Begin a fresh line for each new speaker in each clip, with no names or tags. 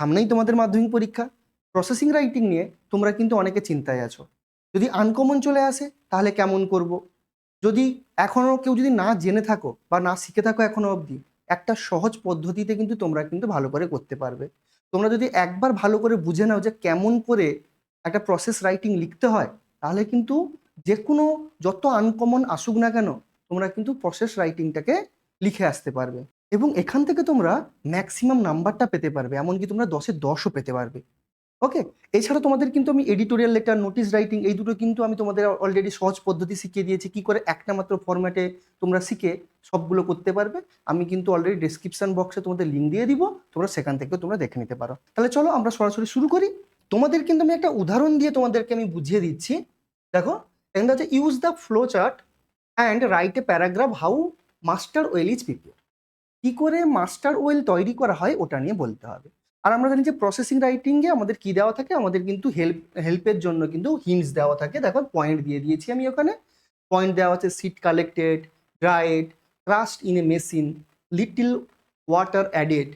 সামনেই তোমাদের মাধ্যমিক পরীক্ষা। প্রসেসিং রাইটিং নিয়ে তোমরা কিন্তু অনেকে চিন্তায় আছো। যদি আনকমন চলে আসে, তাহলে কেমন করব? যদি এখনও কেউ যদি না জেনে থাকো বা না শিখে থাকো এখনও অবধি, একটা সহজ পদ্ধতিতে কিন্তু তোমরা কিন্তু ভালো করে করতে পারবে। তোমরা যদি একবার ভালো করে বুঝে নাও যে কেমন করে একটা প্রসেস রাইটিং লিখতে হয়, তাহলে কিন্তু যে কোনো যত আনকমন আসুক না কেন, তোমরা কিন্তু প্রসেস রাইটিংটাকে লিখে আসতে পারবে। এবং এখান থেকে তোমরা ম্যাক্সিমাম নাম্বারটা পেতে পারবে, এমনকি তোমরা দশে দশও পেতে পারবে। ওকে এছাড়া তোমাদের কিন্তু আমি এডিটোরিয়াল লেটার নোটিশ রাইটিং এই দুটো কিন্তু আমি তোমাদের অলরেডি সহজ পদ্ধতি শিখিয়ে দিয়েছি, কি করে একটা মাত্র ফরম্যাটে তোমরা শিখে সবগুলো করতে পারবে। আমি কিন্তু অলরেডি ডেসক্রিপশন বক্সে তোমাদের লিঙ্ক দিয়ে দিব, তোমরা সেখান থেকে তোমরা দেখে নিতে পারো। তাহলে চলো আমরা সরাসরি শুরু করি। তোমাদের কিন্তু আমি একটা উদাহরণ দিয়ে তোমাদেরকে আমি বুঝিয়ে দিচ্ছি। দেখো এখানটা হচ্ছে use the flow chart and write a paragraph how mustard oil is prepare কি করে মাস্টার ওয়েল তৈরি করা হয় ওটা নিয়ে বলতে হবে। আর আমরা জানি যে প্রসেসিং রাইটিংয়ে আমাদের কি দেওয়া থাকে? আমাদের কিন্তু হেল্প হেল্পের জন্য কিন্তু হিন্টস দেওয়া থাকে। দেখো পয়েন্ট দিয়ে দিয়েছি আমি ওখানে। পয়েন্ট দেওয়া আছে seeds collected dried crushed in a machine little water added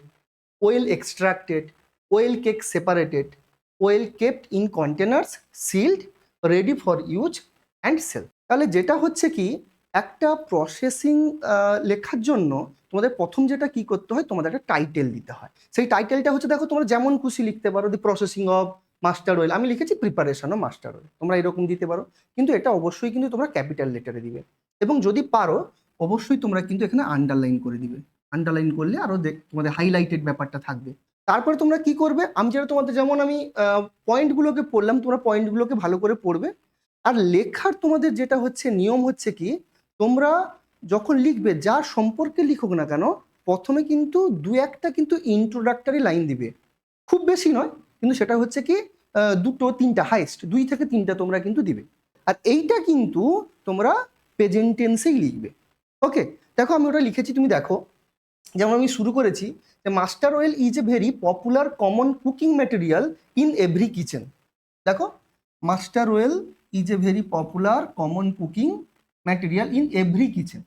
oil extracted oil cake separated oil kept in containers sealed ready for use and sale তাহলে যেটা হচ্ছে কি একটা প্রসেসিং লেখার জন্য তোমাদের প্রথম যেটা কি করতে হয়, তোমাদের একটা টাইটেল দিতে হয়। সেই টাইটেলটা হচ্ছে, দেখো তোমরা যেমন খুশি লিখতে পারো the processing of mustard oil আমি লিখেছি প্রিপারেশন অফ মাস্টার অয়েল তোমরা এরকম দিতে পারো। কিন্তু এটা অবশ্যই কিন্তু তোমরা ক্যাপিটাল লেটারে দিবে। এবং যদি পারো, অবশ্যই তোমরা কিন্তু এখানে আন্ডারলাইন করে দিবে। আন্ডারলাইন করলে আরও দেখ, তোমাদের হাইলাইটেড ব্যাপারটা থাকবে। তারপরে তোমরা কি করবে? আমি যেটা তোমাদের যেমন আমি পয়েন্টগুলোকে পড়লাম, তোমরা পয়েন্টগুলোকে ভালো করে পড়বে। আর লেখার তোমাদের যেটা হচ্ছে, নিয়ম হচ্ছে কি তোমরা যখন লিখবে যার সম্পর্কে লিখুক না কেন, প্রথমে কিন্তু দু একটা কিন্তু ইন্ট্রোডাক্টরি লাইন দিবে। খুব বেশি নয়, কিন্তু সেটা হচ্ছে কি দুটো, তিনটা হাইস্ট দুই থেকে তিনটা তোমরা কিন্তু দিবে। আর এইটা কিন্তু তোমরা প্রেজেন্টেন্সেই লিখবে। ওকে দেখো আমি ওটা লিখেছি, তুমি দেখো। যেমন আমি শুরু করেছি, যে mustard oil is a very popular common cooking material in every kitchen দেখো mustard oil is a very popular common cooking material in every kitchen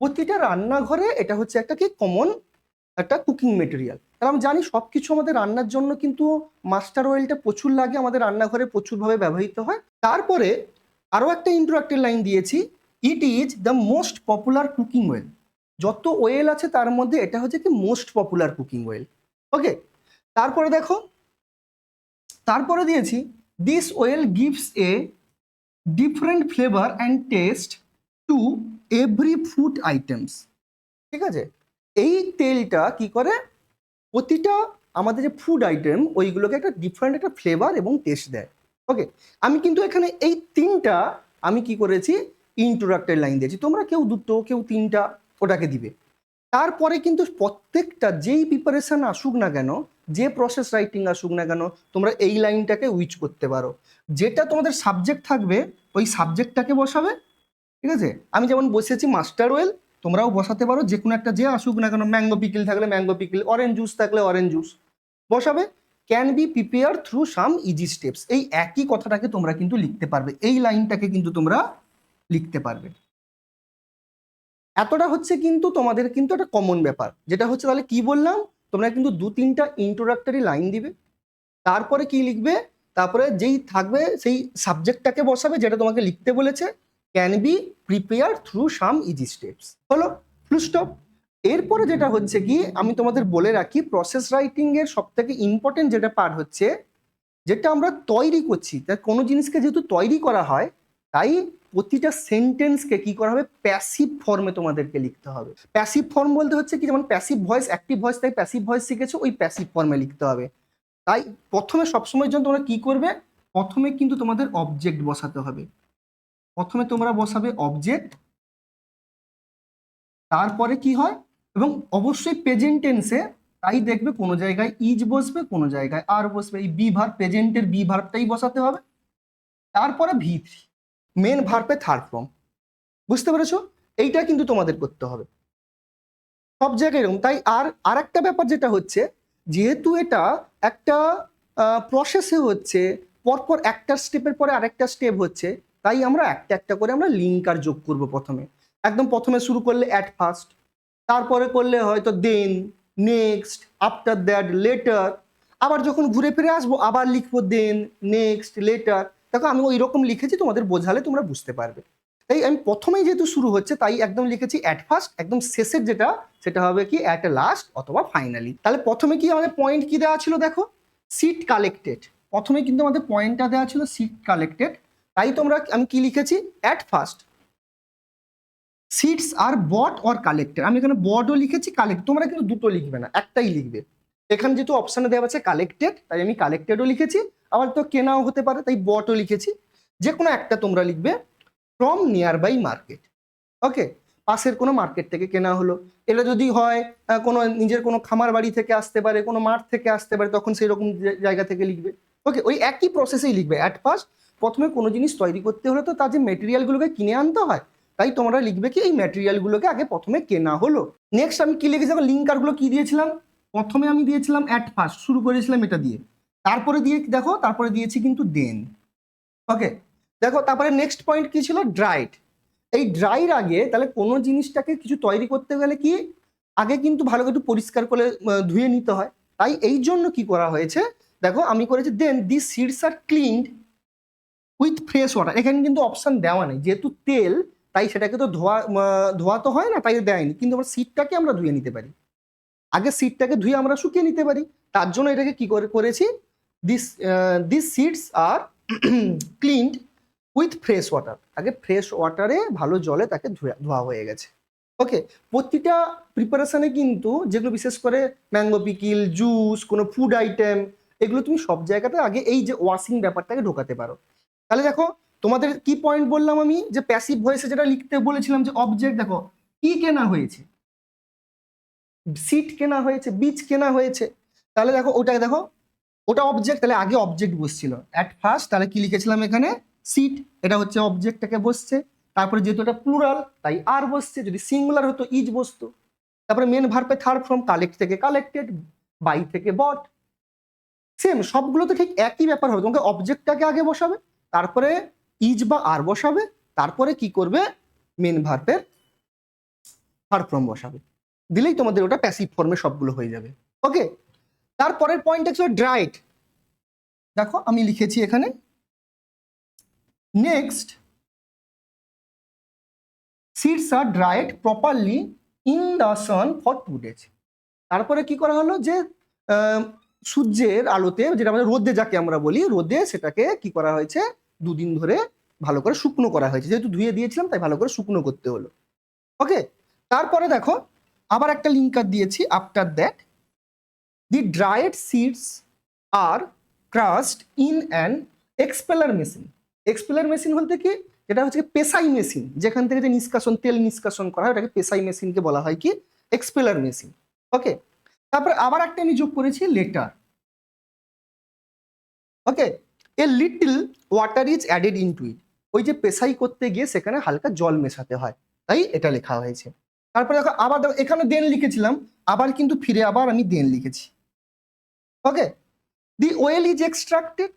প্রতিটা রান্নাঘরে এটা হচ্ছে একটা কি কমন একটা কুকিং মেটেরিয়াল কারণ আমি জানি সব কিছু আমাদের রান্নার জন্য কিন্তু মাস্টার অয়েলটা প্রচুর লাগে, আমাদের রান্নাঘরে প্রচুরভাবে ব্যবহৃত হয়। তারপরে আরও একটা ইন্ট্রোডাক্টিভ লাইন দিয়েছি it is the most popular cooking oil যত ওয়েল আছে তার মধ্যে এটা হচ্ছে কি most popular cooking oil okay তারপরে দেখো, তারপরে দিয়েছি this oil gives a different flavour and taste to every food items ঠিক আছে? এই তেলটা কি করে? প্রতিটা আমাদের যে ফুড আইটেম ওইগুলোকে একটা ডিফারেন্ট একটা ফ্লেভার এবং টেস্ট দেয়। ওকে আমি কিন্তু এখানে এই তিনটা আমি কি করেছি? ইন্ট্রোডাক্টের লাইন দিয়েছি। তোমরা কেউ দুটো, কেউ তিনটা ওটাকে দিবে। তারপরে কিন্তু প্রত্যেকটা যেই প্রিপারেশন আসুক না কেন, যে প্রসেস রাইটিং আসুক না কেন, তোমরা এই লাইনটাকে উইচ করতে পারো। যেটা তোমাদের সাবজেক্ট থাকবে, ওই সাবজেক্টটাকে বসাবে ঠিক আছে? আমি যেমন বসেছি মাস্টার ওয়েল তোমরাও বসাতে পারো যে কোনো একটা যে আসুক না কেন ম্যাঙ্গো পিকিল থাকলে ম্যাঙ্গো পিকিল অরেঞ্জ জুস থাকলে অরেঞ্জ জুস বসাবে can be prepare through some easy steps এই একই কথাটাকে তোমরা কিন্তু লিখতে পারবে, এই লাইনটাকে কিন্তু তোমরা লিখতে পারবে। এতটা হচ্ছে কিন্তু তোমাদের কিন্তু একটা কমন ব্যাপার, যেটা হচ্ছে তাহলে কি বললাম? তোমরা কিন্তু দু তিনটা ইন্ট্রোডাক্টরি লাইন দিবে, তারপরে কি লিখবে? তারপরে যেই থাকবে, সেই সাবজেক্টটাকে বসাবে, যেটা তোমাকে লিখতে বলেছে। Can be prepare through some easy steps হলো ফুল স্টপ এরপরে যেটা হচ্ছে কি, আমি তোমাদের বলে রাখি প্রসেস রাইটিং এর সব থেকে ইম্পর্টেন্ট যেটা পার্ট হচ্ছে, যেটা আমরা তৈরি করছি, তা কোনো জিনিসকে যেহেতু তৈরি করা হয়, তাই প্রতিটা সেন্টেন্সকে কি করা হবে? প্যাসিভ ফর্মে তোমাদেরকে লিখতে হবে। প্যাসিভ ফর্ম বলতে হচ্ছে কি, যেমন প্যাসিভ ভয়েস অ্যাক্টিভ ভয়েস তাই প্যাসিভ ভয়েস শিখেছো, ওই প্যাসিভ ফর্মে লিখতে হবে। তাই প্রথমে সবসময়ের জন্য তোমরা কি করবে? প্রথমে কিন্তু তোমাদের অবজেক্ট বসাতে হবে। প্রথমে তোমরা বসাবে অবজেক্ট তারপরে কি হয়? এবং অবশ্যই প্রেজেন্ট টেন্সে তাই দেখবে কোনো জায়গায় ইজ বসবে, কোনো জায়গায় আর বসবে। এই বি ভার প্রেজেন্টের বি ভার্বটাই বসাতে হবে। তারপরে ভি থ্রি মেন ভার্পে থার্ড ফর্ম বুঝতে পেরেছ? এইটা কিন্তু তোমাদের করতে হবে। সব জায়গায় এরকম। তাই আর আর একটা ব্যাপার যেটা হচ্ছে, যেহেতু এটা একটা প্রসেসে হচ্ছে, পরপর একটা স্টেপের পরে আরেকটা স্টেপ হচ্ছে তাই আমরা একটা একটা করে আমরা লিঙ্ক আর যোগ করব প্রথমে। একদম প্রথমে শুরু করলে অ্যাট ফার্স্ট তারপরে করলে হয়তো then next after that later আবার যখন ঘুরে ফিরে আসব, আবার লিখব দেন নেক্সট লেটার দেখো আমি ওই রকম লিখেছি, তোমাদের বোঝালে তোমরা বুঝতে পারবে। তাই আমি প্রথমেই যেহেতু শুরু হচ্ছে, তাই একদম লিখেছি অ্যাট ফার্স্ট একদম শেষের যেটা, সেটা হবে কি অ্যাট লাস্ট অথবা ফাইনালি তাহলে প্রথমে কি আমাদের পয়েন্ট কি দেওয়া ছিল দেখো? সিট কালেক্টেড প্রথমে কিন্তু আমাদের পয়েন্টটা দেওয়া ছিল সিট কালেক্টেড তাই তোমরা আমি কি লিখেছি? At first seeds are bought or collected আমি এখানে বটও লিখেছি কালেক্ট তোমরা কিন্তু দুটো লিখবে না, একটাই লিখবে। এখানে যেহেতু অপশানে দেওয়া আছে কালেক্টেড তাই আমি কালেক্টেডও লিখেছি। আবার তো কেনাও হতে পারে, তাই বটও লিখেছি। যে কোনো একটা তোমরা লিখবে from nearby market okay পাশের কোনো মার্কেট থেকে কেনা হলো। এটা যদি হয় কোনো নিজের কোনো খামার বাড়ি থেকে আসতে পারে, কোনো মাঠ থেকে আসতে পারে, তখন সেই রকম জায়গা থেকে লিখবে। ওকে ওই একই প্রসেসেই লিখবে। অ্যাট ফার্স্ট প্রথমে কোনো জিনিস তৈরি করতে হলে তো তার যে মেটেরিয়ালগুলোকে কিনে আনতে হয়, তাই তোমরা লিখবে কি এই ম্যাটেরিয়ালগুলোকে আগে প্রথমে কেনা হলো। নেক্সট আমি কি লিখেছি? লিঙ্কারগুলো কী দিয়েছিলাম? প্রথমে আমি দিয়েছিলাম অ্যাট ফার্স্ট শুরু করেছিলাম এটা দিয়ে। তারপরে দিয়ে দেখো, তারপরে দিয়েছি কিন্তু দেন ওকে দেখো, তারপরে নেক্সট পয়েন্ট কী ছিল? ড্রাইড এই ড্রাইর আগে তাহলে কোনো জিনিসটাকে কিছু তৈরি করতে গেলে কি? আগে কিন্তু ভালো একটু পরিষ্কার করে ধুয়ে নিতে হয়। তাই এই জন্য কি করা হয়েছে? দেখো, আমি করেছি then the seeds are cleaned with fresh water এখানে কিন্তু অপশান দেওয়া নেই। যেহেতু তেল, তাই সেটাকে তো ধোয়া ধোয়া তো হয় না, তাই দেয়নি। কিন্তু আমরা সিটটাকে আমরা ধুয়ে নিতে পারি। আগে সিটটাকে ধুয়ে আমরা শুকিয়ে নিতে পারি। তার জন্য এটাকে কি করে, করেছি? This this seeds are cleaned with fresh water আগে ফ্রেশ ওয়াটারে ভালো জলে তাকে ধুয়া, ধোয়া হয়ে গেছে। ওকে প্রতিটা প্রিপারেশনে কিন্তু যেগুলো বিশেষ করে ম্যাঙ্গো পিকিল জুস কোনো ফুড আইটেম এগুলো তুমি সব জায়গাতে আগে এই যে ওয়াশিং ব্যাপারটাকে ঢোকাতে পারো। তাহলে দেখো, তোমাদের কি পয়েন্ট বললাম আমি? যে প্যাসিভ ভয়েসে যেটা লিখতে বলেছিলাম যে অবজেক্ট দেখো কি কেনা হয়েছে সিট কেনা হয়েছে বীজ কেনা হয়েছে। তাহলে দেখো, ওটা দেখো, ওটা অবজেক্ট তাহলে আগে অবজেক্ট বসছিল। অ্যাট ফার্স্ট তাহলে কি লিখেছিলাম এখানে? সিট এটা হচ্ছে অবজেক্টটাকে বসছে। তারপরে যেহেতু এটা প্লুরাল তাই আর বসছে। যদি সিঙ্গুলার হতো ইজ বসতো। তারপরে মেন ভার্পে থার্ড ফ্রম কালেক্ট থেকে কালেক্টেড বাই থেকে বট সেম সবগুলো তো ঠিক একই ব্যাপার হবে। তোমাকে অবজেক্টটাকে আগে বসাবে। তারপরে ইজ বা আর বসাবে, তারপরে কি করবে? মেন থার্ড ফর্ম বসাবে। দিলেই তোমাদের ওটা প্যাসিভ ফর্মে সবগুলো হয়ে যাবে। ওকে তারপরের পয়েন্ট হচ্ছে ড্রাইট দেখো, আমি লিখেছি এখানে। Next seeds are dried properly in the sun for two days তারপরে কি করা হলো? যে সূর্যের আলোতে, যেটা আমাদের রোদে যাকে আমরা বলি, রোদে সেটাকে কি করা হয়েছে? দুদিন ধরে ভালো করে শুকনো করা হয়েছে। যেহেতু ধুয়ে দিয়েছিলাম, তাই ভালো করে শুকনো করতে হলো। ওকে তারপরে দেখো, আবার একটা লিঙ্কার দিয়েছি after that the dried seeds are crushed in an expeller machine expeller machine বলতে কি? যেটা হচ্ছে পেশাই মেশিন যেখান থেকে যে নিষ্কাশন, তেল নিষ্কাশন করা হয়, ওটাকে পেশাই মেশিনকে বলা হয় কি? এক্সপেলার মেশিন ওকে তারপরে আবার একটা আমি যোগ করেছি later okay a little water is added into it ওই যে পেশাই করতে গিয়ে সেখানে হালকা জল মেশাতে হয়। তাই এটা লেখা হয়েছে। তারপরে দেখো, আবার দেখো এখানে দেন লিখেছিলাম, আবার কিন্তু ফিরে আবার আমি দেন লিখেছি। Okay the oil is extracted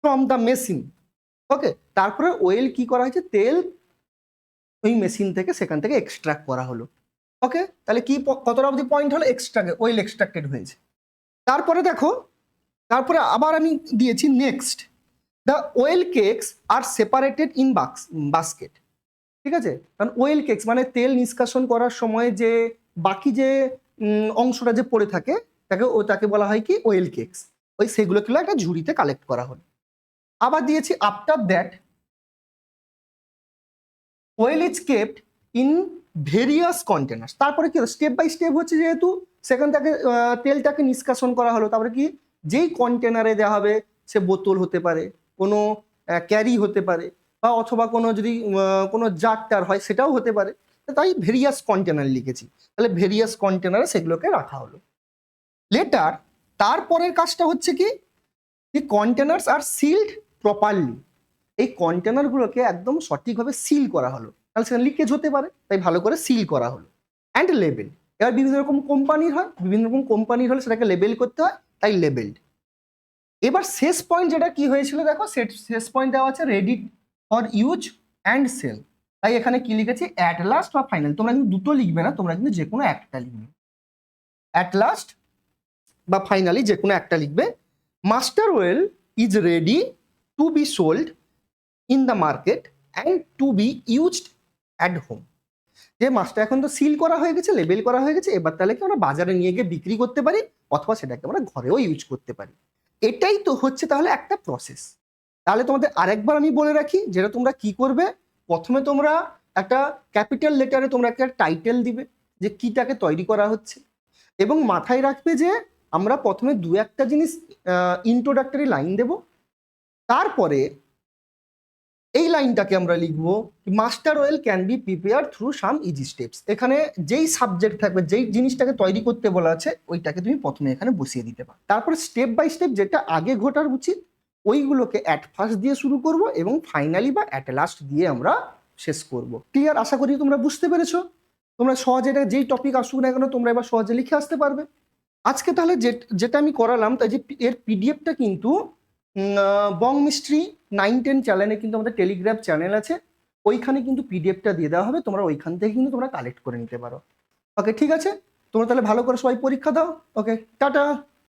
from the machine okay তারপরে ওয়েল কি করা হয়েছে? তেল ওই মেশিন থেকে সেখান থেকে এক্সট্রাক্ট করা হলো। ওকে তাহলে কি কতটা অবধি পয়েন্ট হলো? এক্সট্রা ওয়েল এক্সট্রাক্টেড হয়েছে। তারপরে দেখো, তারপরে আবার আমি দিয়েছি next the oil cakes are separated in বাক্স বাস্কেট ঠিক আছে? কারণ ওয়েল কেকস মানে তেল নিষ্কাশন করার সময় যে বাকি যে অংশটা যে পড়ে থাকে, তাকে ও তাকে বলা হয় কি? ওয়েল কেকস ওই সেগুলোকে একটা ঝুড়িতে কালেক্ট করা হলো আবার দিয়েছি after that oil is kept in various containers তারপরে কি স্টেপ বাই স্টেপ হচ্ছে যেহেতু সেখান থেকে তেলটাকে নিষ্কাশন করা হলো। তারপরে কি? যেই কন্টেনারে দেওয়া হবে, সে বোতল হতে পারে। কোনো ক্যারি হতে পারে বা অথবা কোনো যদি কোনো জারটার হয় সেটাও হতে পারে। তাই ভেরিয়াস কন্টেনার লিখেছি। তাহলে ভেরিয়াস কন্টেনারে সেগুলোকে রাখা হলো। লেটার তারপরের কাজটা হচ্ছে কি? The containers are sealed properly এই কন্টেনারগুলোকে একদম সঠিকভাবে সিল করা হলো। তাহলে সেখানে লিকেজ হতে পারে, তাই ভালো করে সিল করা হলো। অ্যান্ড লেবেল এবার বিভিন্ন রকম কোম্পানির হয়। বিভিন্ন রকম কোম্পানির হলে সেটাকে লেবেল করতে হয়, তাই লেবেলড এবার শেষ পয়েন্ট যেটা কি হয়েছিল দেখো? শেষ পয়েন্ট দেওয়া আছে ready for use and sell তাই এখানে কি লিখেছি? অ্যাট লাস্ট বা ফাইনাল তোমরা কিন্তু দুটো লিখবে না, তোমরা কিন্তু যে কোনো একটা লিখবে। অ্যাট লাস্ট বা ফাইনালি যে কোনো একটা লিখবে। Master oil is ready to be sold in the market and to be used at home যে মাছটা এখন তো সিল করা হয়ে গেছে লেবেল করা হয়ে গেছে, এবার তাহলে কি আমরা বাজারে নিয়ে গিয়ে বিক্রি করতে পারি? অথবা সেটাকে আমরা ঘরেও ইউজ করতে পারি। এটাই তো হচ্ছে তাহলে একটা প্রসেস তাহলে তোমাদের আরেকবার আমি বলে রাখি, যেটা তোমরা কি করবে? প্রথমে তোমরা একটা ক্যাপিটাল লেটারে তোমরা একটা টাইটেল দিবে, যে কিটাকে তৈরি করা হচ্ছে। এবং মাথায় রাখবে যে আমরা প্রথমে দু একটা জিনিস ইন্ট্রোডাক্টরি লাইন দেব। তারপরে এই লাইনটাকে আমরা লিখব master oil can be prepare through some easy steps এখানে যেই সাবজেক্ট থাকবে, যেই জিনিসটাকে তৈরি করতে বলা আছে, ওইটাকে তুমি প্রথমে এখানে বসিয়ে দিতে পারো। তারপর স্টেপ বাই স্টেপ যেটা আগে ঘটার উচিত, ওইগুলোকে অ্যাট ফার্স্ট দিয়ে শুরু করব এবং ফাইনালি বা অ্যাট লাস্ট দিয়ে আমরা শেষ করব। ক্লিয়ার আশা করি তোমরা বুঝতে পেরেছ। তোমরা সহজে এটা যেই টপিক আসুক না কেন, তোমরা এবার সহজে লিখে আসতে পারবে। আজকে তাহলে যেটা আমি করালাম, তাই যে, এর পিডিএফটা কিন্তু বং মিস্ট্রি নাইন টেন চ্যানেলে কিন্তু আমাদের টেলিগ্রাম চ্যানেল আছে। ওইখানে কিন্তু পিডিএফটা দিয়ে দেওয়া হবে। তোমরা ওইখান থেকে কিন্তু তোমরা কালেক্ট করে নিতে পারো। ওকে ঠিক আছে? তোমরা তাহলে ভালো করে সবাই পরীক্ষা দাও। Okay ta-ta!